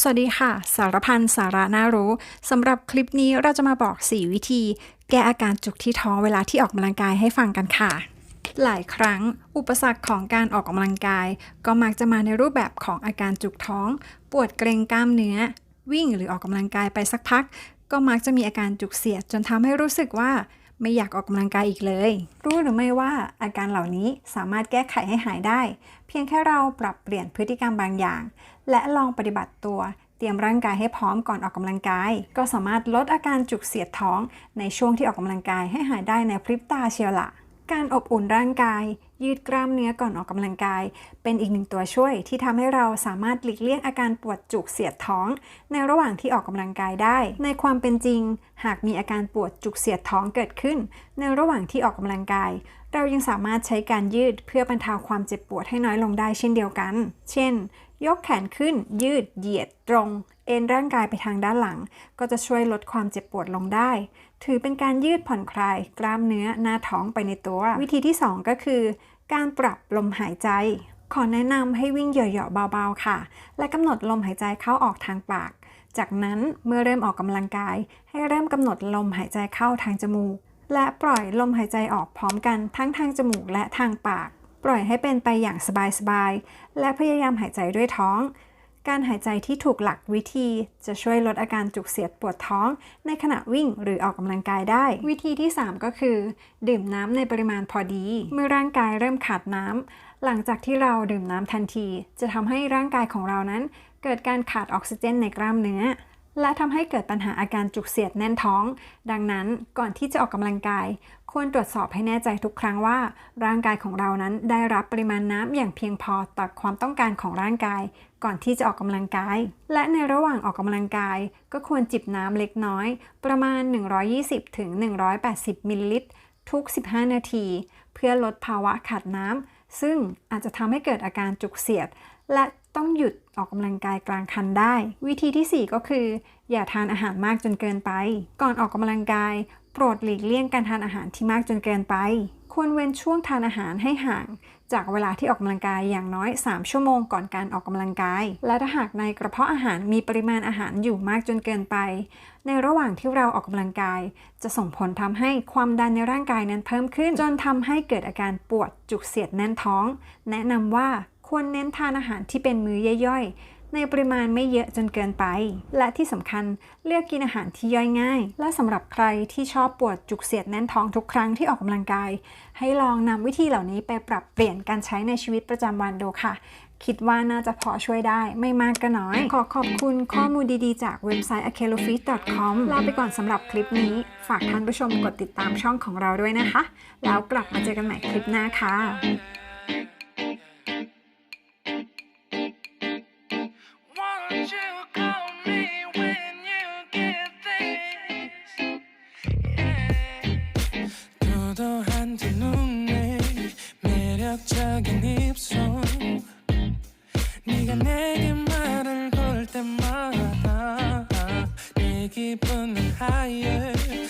สวัสดีค่ะ สารพันสาระน่ารู้สำหรับคลิปนี้เราจะมาบอก 4 วิธี แก้อาการจุกที่ท้องเวลาที่ออกกำลังกายให้ฟังกันค่ะ หลายครั้ง อุปสรรคของการออกกำลังกาย ก็มักจะมาในรูปแบบของอาการจุกท้อง ปวดเกร็งกล้ามเนื้อ วิ่งหรือออกกำลังกายไปสักพัก ก็มักจะมีอาการจุกเสียดจนทำให้รู้สึกว่า ไม่อยากออกกำลังกายอีกเลย รู้หรือไม่ว่าอาการเหล่านี้สามารถแก้ไขให้หายได้ เพียงแค่เราปรับเปลี่ยนพฤติกรรมบางอย่าง และลองปฏิบัติตัว เตรียมร่างกายให้พร้อมก่อนออกกำลังกาย ก็สามารถลดอาการจุกเสียดท้อง ในช่วงที่ออกกำลังกายให้หายได้ในพริบตาเชียวละการอบอุ่นร่างกาย ยืดกล้ามเนื้อก่อนออกกำลังกาย เป็นอีกหนึ่งตัวช่วย ที่ทำให้เราสามารถหลีกเลี่ยงอาการปวดจุกเสียดท้อง ในระหว่างที่ออกกำลังกายได้ ในความเป็นจริง หากมีอาการปวดจุกเสียดท้องเกิดขึ้น ในระหว่างที่ออกกำลังกาย เรายังสามารถใช้การยืดเพื่อบรรเทาความเจ็บปวดให้น้อยลงได้เช่นเดียวกัน เช่น ยกแขนขึ้น ยืดเหยียดตรง เอนร่างกายไปทางด้านหลัง ก็จะช่วยลดความเจ็บปวดลงได้ ถือเป็นการยืดผ่อนคลาย กล้ามเนื้อหน้าท้องไปในตัว วิธีที่ 2 ก็คือ การปรับลมหายใจ ขอแนะนำให้วิ่งเหยาะๆเบาๆค่ะ และกำหนดลมหายใจเข้าออกทางปาก จากนั้นเมื่อเริ่มออกกำลังกาย ให้เริ่มกำหนดลมหายใจเข้าทางจมูก และปล่อยลมหายใจออกพร้อมกันทั้งทางจมูกและทางปาก ปล่อยให้เป็นไปอย่างสบายๆและพยายามหายใจด้วยท้อง การหายใจที่ถูกหลักวิธีจะช่วยลดอาการจุกเสียดปวดท้องในขณะวิ่งหรือออกกำลังกายได้ วิธีที่ 3 ก็คือ ดื่มน้ำในปริมาณพอดี เมื่อร่างกายเริ่มขาดน้ำหลังจากที่เราดื่มน้ำทันที จะทำให้ร่างกายของเรานั้น เกิดการขาดออกซิเจนในกล้ามเนื้อ และทำให้เกิดปัญหาอาการจุกเสียดแน่นท้อง ดังนั้นก่อนที่จะออกกำลังกาย ควรตรวจสอบให้แน่ใจทุกครั้งว่า ร่างกายของเรานั้นได้รับปริมาณน้ำอย่างเพียงพอต่อความต้องการของร่างกาย ก่อนที่จะออกกำลังกาย และในระหว่างออกกำลังกาย ก็ควรจิบน้ำเล็กน้อย ประมาณ 120-180มิลลิลิตรทุก 15 นาที เพื่อลดภาวะขาดน้ำซึ่งอาจจะทำให้เกิดอาการจุกเสียด และต้องหยุดออกกำลังกายกลางคันได้ วิธีที่ 4 ก็คือ อย่าทานอาหารมากจนเกินไป ก่อนออกกำลังกาย โปรดหลีกเลี่ยงการทานอาหารที่มากจนเกินไป ควรเว้นช่วงทานอาหารให้ห่าง จากเวลาที่ออกกำลังกายอย่างน้อย 3 ชั่วโมงก่อนการออกกำลังกาย และถ้าหากในกระเพาะอาหารมีปริมาณอาหารอยู่มากจนเกินไป ในระหว่างที่เราออกกำลังกาย จะส่งผลทำให้ความดันในร่างกายนั้นเพิ่มขึ้น จนทำให้เกิดอาการปวดจุกเสียดแน่นท้อง แนะนำว่า ควรเน้นทานอาหารที่เป็นมื้อย่อยๆ ในปริมาณไม่เยอะจนเกินไป และที่สำคัญเลือกกินอาหารที่ย่อยง่าย และสำหรับใครที่ชอบปวดจุกเสียดแน่นท้องทุกครั้งที่ออกกำลังกาย ให้ลองนำวิธีเหล่านี้ไปปรับเปลี่ยนการใช้ในชีวิตประจำวันดูค่ะ คิดว่าน่าจะพอช่วยได้ไม่มากก็น้อย ขอขอบคุณข้อมูลดีๆ จากเว็บไซต์ a k e l o f i t c o m ลาไปก่อนสำหรับคลิปนี้ ฝากท่านผู้ชมกดติดตามช่องของเราด้วยนะคะ แล้วกลับมาเจอกันใหม่คลิปหน้าค่ะ 두 눈에 매력적인 입술. 네가 내게 말을 걸 때마다 내 기분은 higher